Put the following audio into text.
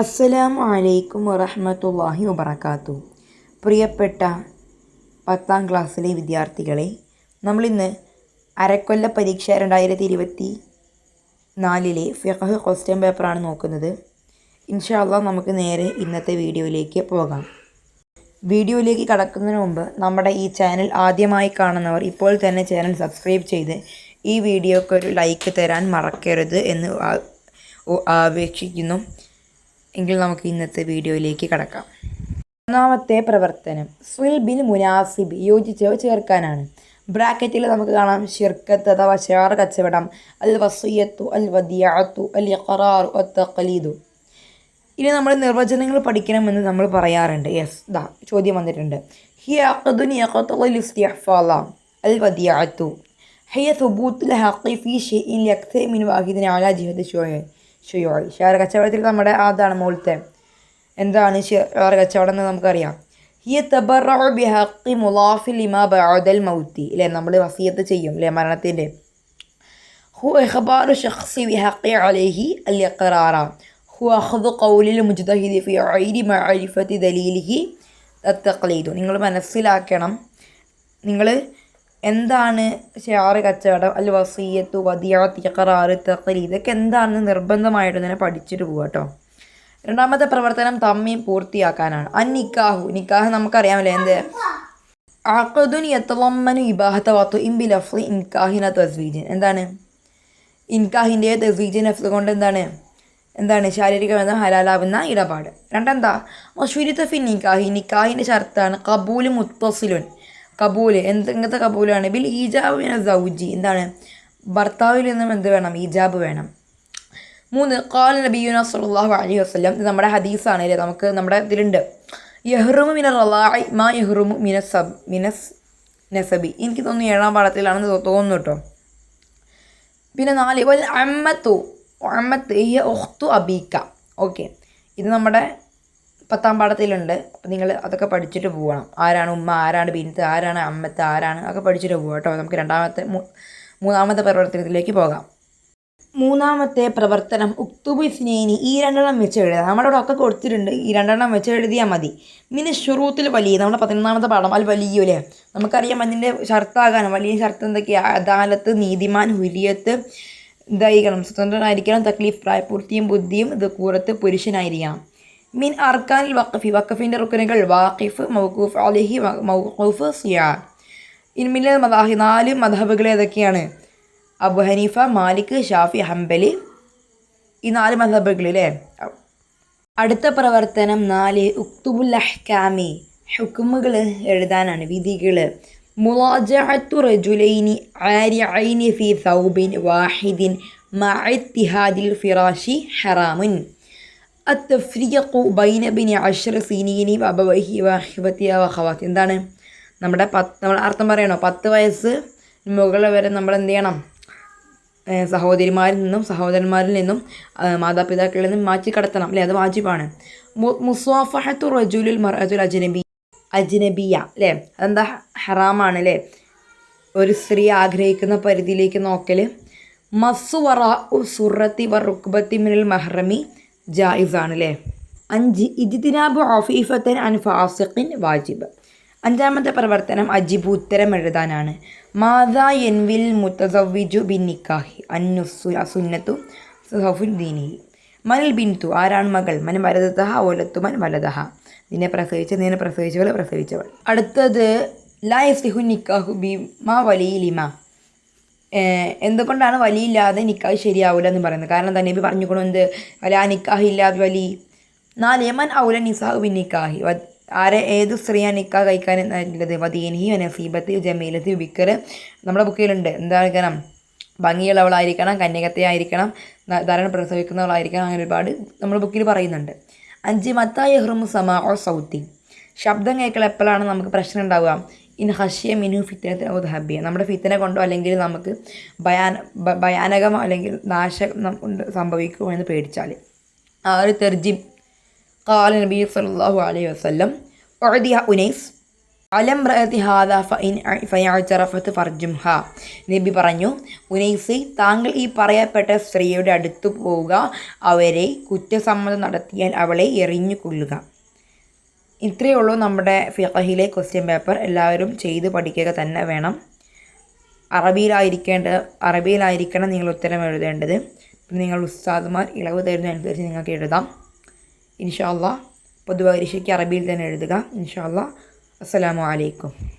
അസ്സലാമു അലൈക്കും വറഹ്മത്തുള്ളാഹി വബറകാതുഹു പ്രിയപ്പെട്ട പത്താം ക്ലാസ്സിലെ വിദ്യാർത്ഥികളെ നമ്മളിന്ന് അരക്കൊല്ല പരീക്ഷ രണ്ടായിരത്തി ഇരുപത്തി നാലിലെ ഫിഖഹ് ക്വസ്റ്റ്യൻ പേപ്പറാണ് നോക്കുന്നത്. ഇൻഷാ അള്ളാ നമുക്ക് നേരെ ഇന്നത്തെ വീഡിയോയിലേക്ക് പോകാം. വീഡിയോയിലേക്ക് കടക്കുന്നതിന് മുമ്പ് നമ്മുടെ ഈ ചാനൽ ആദ്യമായി കാണുന്നവർ ഇപ്പോൾ തന്നെ ചാനൽ സബ്സ്ക്രൈബ് ചെയ്ത് ഈ വീഡിയോക്ക് ഒരു ലൈക്ക് തരാൻ മറക്കരുത് എന്ന് ആപേക്ഷിക്കുന്നു. എങ്കിൽ നമുക്ക് ഇന്നത്തെ വീഡിയോയിലേക്ക് കടക്കാം. ഒന്നാമത്തെ പ്രവർത്തനം. സുൽ ബിൻ മുനാസിബ് യോജിച്ചവ ചേർക്കാനാണ്. ബ്രാക്കറ്റിൽ നമുക്ക് കാണാം ഷിർക്കത്ത് അഥവാ ഷാർ കച്ചവടം. അൽ വസിയത്തു അൽ വദിയാത്തു അൽ ഖറാറു അത്തഖലീദു ഇനി നമ്മൾ നിർവചനങ്ങൾ പഠിക്കണമെന്ന് നമ്മൾ പറയാറുണ്ട്. യെസ് ദാ ചോദ്യം വന്നിട്ടുണ്ട്. ഹി അഖദുൻ യഖത്തുൽ ഇസ്തിഹ്ഫാല. അൽ വദിയാത്തു ഹി സുബൂത്തുൽ ഹഖി ഫീ ഷൈഇൻ യക്തമിൻ വാഹിദിൻ അലാ ജിഹദ് ഷുഹൈ. ഷുയോൾ ഷെയർ കച്ചവടത്തിൽ നമ്മുടെ അതാണ് മുകളിലത്തെ. എന്താണ് ഷെയർ കച്ചവടം എന്ന് നമുക്കറിയാം. ഹിയ തബറു ബിഹഖി മുലാഫി ലിമാ ബഅദൽ മൗത്തി. അല്ലേ നമ്മൾ വസിയത്ത് ചെയ്യും അല്ലേ മരണത്തിന്റെ ഹു ഇഖ്ബാറു ഷഖ്സി ബിഹഖി അലൈഹി അൽ ഇഖ്റാറ ഹു അഖദു ഖൗലിൽ മുജ്തഹിദി ഫി ദലീലിഹി തഖ്ലീദു നിങ്ങൾ മനസ്സിലാക്കണം. നിങ്ങൾ എന്താണ് ഷെയർ കച്ചവടം? അല്ല വസീയത്തു വദിയാത്ത് ഇഖറാറ് തഖലീദ് ഇതൊക്കെ എന്താണെന്ന് നിർബന്ധമായിട്ട് തന്നെ പഠിച്ചിട്ട് പോവുക കേട്ടോ രണ്ടാമത്തെ പ്രവർത്തനം തമ്മീം പൂർത്തിയാക്കാനാണ്. അൻ നിക്കാഹു നിക്കാഹ് നമുക്കറിയാമല്ലേ എന്ത്? അഖദുൻ യത്തലമ്മനു ഇബാഹത്ത വത്തു ഇംബി ലഫ്ലി ഇൻകാഹിന തസ്വീജൻ. എന്താണ്? ഇൻകാഹിന്റെ തസ്വീജൻ ലഫ്സ് കൊണ്ട് എന്താണ്? എന്താണ്? ശാരീരിക ബന്ധം ഹലാലാവുന്ന ഇടപാട്. രണ്ടെന്താ? മഷൂരി തഫി നിക്കാഹി. നിക്കാഹിന്റെ ഷർത്താണ് കബൂലും മുത്തസിലുൻ. കബൂൽ. എന്ത് ഇങ്ങനത്തെ കബൂലാണ്. ബിൽ ഈജാബ് മിന സൗജി. എന്താണ്? ഭർത്താവിൽ നിന്നും എന്ത് വേണം? ഈജാബ് വേണം. മൂന്ന് കാൽ നബിയുന സല്ലല്ലാഹു അലൈഹി വസല്ലം. ഇത് നമ്മുടെ ഹദീസാണ് അല്ലേ? നമുക്ക് നമ്മുടെ ഇതിലുണ്ട്. യഹ്റുമു മിന റലാഇ മാ യഹ്റുമു മിന സബ് മിനസ് നസബി. എനിക്ക് തോന്നുന്നു ഏഴാം പാഠത്തിലാണെന്ന് തോന്നുന്നു കേട്ടോ. പിന്നെ നാല് വൽ അമ്മത്തു അമ്മത്ത് ഈ ഒഹ്തു അബീക്ക. ഓക്കെ. ഇത് നമ്മുടെ പത്താം പാഠത്തിലുണ്ട്. അപ്പോൾ നിങ്ങൾ അതൊക്കെ പഠിച്ചിട്ട് പോകണം ആരാണ് ഉമ്മ ആരാണ് ബിനിത്ത് ആരാണ് അമ്മത്ത് ആരാണ് അതൊക്കെ പഠിച്ചിട്ട് പോകാം കേട്ടോ. നമുക്ക് രണ്ടാമത്തെ മൂന്നാമത്തെ പ്രവർത്തനത്തിലേക്ക് പോകാം. മൂന്നാമത്തെ പ്രവർത്തനം ഉക്തുബു സ്നേഹിനി ഈ രണ്ടെണ്ണം വെച്ച് എഴുതുക. നമ്മുടെ ഇവിടെ ഒക്കെ കൊടുത്തിട്ടുണ്ട് ഈ രണ്ടെണ്ണം വെച്ച് എഴുതിയാൽ മതി. പിന്നെ ഷുറൂത്തിൽ വലിയ നമ്മുടെ പതിനൊന്നാമത്തെ പാഠം അൽ വലിയല്ലേ നമുക്കറിയാം അതിന്റെ ഷർത്താകാനും വലിയ ഷർത്ത് എന്തൊക്കെയാണ് അദാലത്ത് നീതിമാൻ ഹുരിയത്ത് ഇതായിരിക്കണം. സ്വതന്ത്രനായിരിക്കണം തക്ലീഫ് പ്രായപൂർത്തിയും ബുദ്ധിയും ഇത് കൂറത്ത് പുരുഷനായിരിക്കണം. മീൻ അർക്കാനിൽ വഖഫി. വഖഫിന്റെ റുക്കനുകൾ വാഖിഫ് മൗഖൂഫ് അലിഹി മൗഖൂഫ് സിയാർ ഇൻമിലെ മദാഹി നാല് മദഹബുകൾ ഏതൊക്കെയാണ്? അബു ഹനീഫ മാലിക് ഷാഫി ഹംബലി. ഈ നാല് മദഹബുകൾ അല്ലേ അടുത്ത പ്രവർത്തനം നാല് ഉക്തുബുൽ അഹ്കാമി. ഹുക്കുമുകൾ എഴുതാനാണ് വിധികൾ. മുലാജഅത്തു റജുലൈനി ആരിഅൈനി ഫി സൗബിൻ വാഹിദിൻ മഅത്തിഹാദിൽ ഫിറാഷി ഹറാമുൻ. എന്താണ്? നമ്മുടെ പത്ത് നമ്മൾ അർത്ഥം പറയണോ? പത്ത് വയസ്സ് മുകളിൽ വരെ നമ്മൾ എന്ത് ചെയ്യണം? സഹോദരിമാരിൽ നിന്നും സഹോദരന്മാരിൽ നിന്നും മാതാപിതാക്കളിൽ നിന്നും മാറ്റി കടത്തണം. അല്ലേ? അത് വാജിബാണ്. മുസ്വാഫഹത്തു റജുലുൽ മർഅത്തുൽ അജ്നബി അജ്നബിയ. അല്ലേ? അതെന്താ? ഹറാമാണ് അല്ലേ? ഒരു സ്ത്രീ ആഗ്രഹിക്കുന്ന പരിധിയിലേക്ക് നോക്കൽ മസ്സു വറ സുറത്തി വ റുക്ബത്തി മിനൽ മഹ്റമി ജായിസാണ് അല്ലേ അഞ്ച് ഇജ്തിനാബു ഓഫീഫത്തൻ അൻ ഫാസിഖിൻ വാജിബ്. അഞ്ചാമത്തെ പ്രവർത്തനം അജിബ് ഉത്തരം എഴുതാനാണ്. മാതാ എൻവിൽ മുത്തസവിജു ബിൻ നിക്കാഹി അന്നുസു അസുന്നത്തു സഹഫുൻ ദീനി മനിൽ ബിൻതു ആരാണ് മകൾ? മൻ വലതഹ ഓലത്തു മൻ വലതഹ നിന്നെ പ്രസവിച്ച നിന്നെ പ്രസവിച്ചവൾ പ്രസവിച്ചവൾ. അടുത്തത് ലായ സിഹു നിക്കാഹു ബി മാ വലിയിലിമ എന്തുകൊണ്ടാണ് വലി ഇല്ലാതെ നിക്കാഹ് ശരിയാവില്ല എന്ന് പറയുന്നത്? കാരണം തന്നെ നബി പറഞ്ഞുകൊണ്ടു എന്ത്? വലാ നിക്കാഹ് ഇല്ലാതെ വലി. നാല് യമൻ ഔല നിസാഹു ബിൻ നിക്കാഹി. ആരെ ഏത് സ്ത്രീയാണ് നിക്കാഹ് കഴിക്കാൻ നല്ലത്? വദീനിഹി നസീബത്ത് ജമീലത്ത് വിക്കർ നമ്മുടെ ബുക്കിലുണ്ട് എന്തായിരിക്കണം ഭംഗിയുള്ളവളായിരിക്കണം കന്യകത്തെ ആയിരിക്കണം ധാരണ പ്രസവിക്കുന്നവളായിരിക്കണം അങ്ങനെ ഒരുപാട് നമ്മുടെ ബുക്കിൽ പറയുന്നുണ്ട്. അഞ്ച് മത്തായ ഹ്റുമു സമാ ഓ സൗത്തി. ശബ്ദം കേൾക്കൽ എപ്പോഴാണ് നമുക്ക് പ്രശ്നം ഉണ്ടാവുക? ഇൻ ഹഷ്യ മിനു ഫിത്തനത്തിന് ഔദഹബിയ നമ്മുടെ ഫിത്തനെ കൊണ്ടോ അല്ലെങ്കിൽ നമുക്ക് ഭയാന ഭയാനകമോ അല്ലെങ്കിൽ നാശം സംഭവിക്കുമോ എന്ന് പേടിച്ചാൽ. ആ ഒരു തെർജിം കാല നബി സല്ലല്ലാഹു അലൈഹി വസല്ലം ഉഅദിയ ഉനൈസ് അലം റഅതി ഹാദ ഫഇൻ ഫർജും ഹ നബി പറഞ്ഞു ഉനൈസി താങ്കൾ ഈ പറയപ്പെട്ട സ്ത്രീയുടെ അടുത്ത് പോവുക അവരെ കുറ്റസമ്മതം നടത്തിയാൽ അവളെ എറിഞ്ഞു കൊള്ളുക ഇത്രയേ ഉള്ളൂ നമ്മുടെ ഫിഖഹിലെ ക്വസ്റ്റ്യൻ പേപ്പർ എല്ലാവരും ചെയ്ത് പഠിക്കുക തന്നെ വേണം. അറബിയിലായിരിക്കേണ്ട അറബിയിലായിരിക്കണം നിങ്ങൾ ഉത്തരം എഴുതേണ്ടത്. നിങ്ങൾ ഉസ്താദുമാർ ഇളവ് തരുന്നതനുസരിച്ച് നിങ്ങൾക്ക് എഴുതാം. ഇൻഷാല്ല പൊതുപരീക്ഷയ്ക്ക് അറബിയിൽ തന്നെ എഴുതുക. ഇൻഷാല്ല അസ്സാം അലൈക്കും.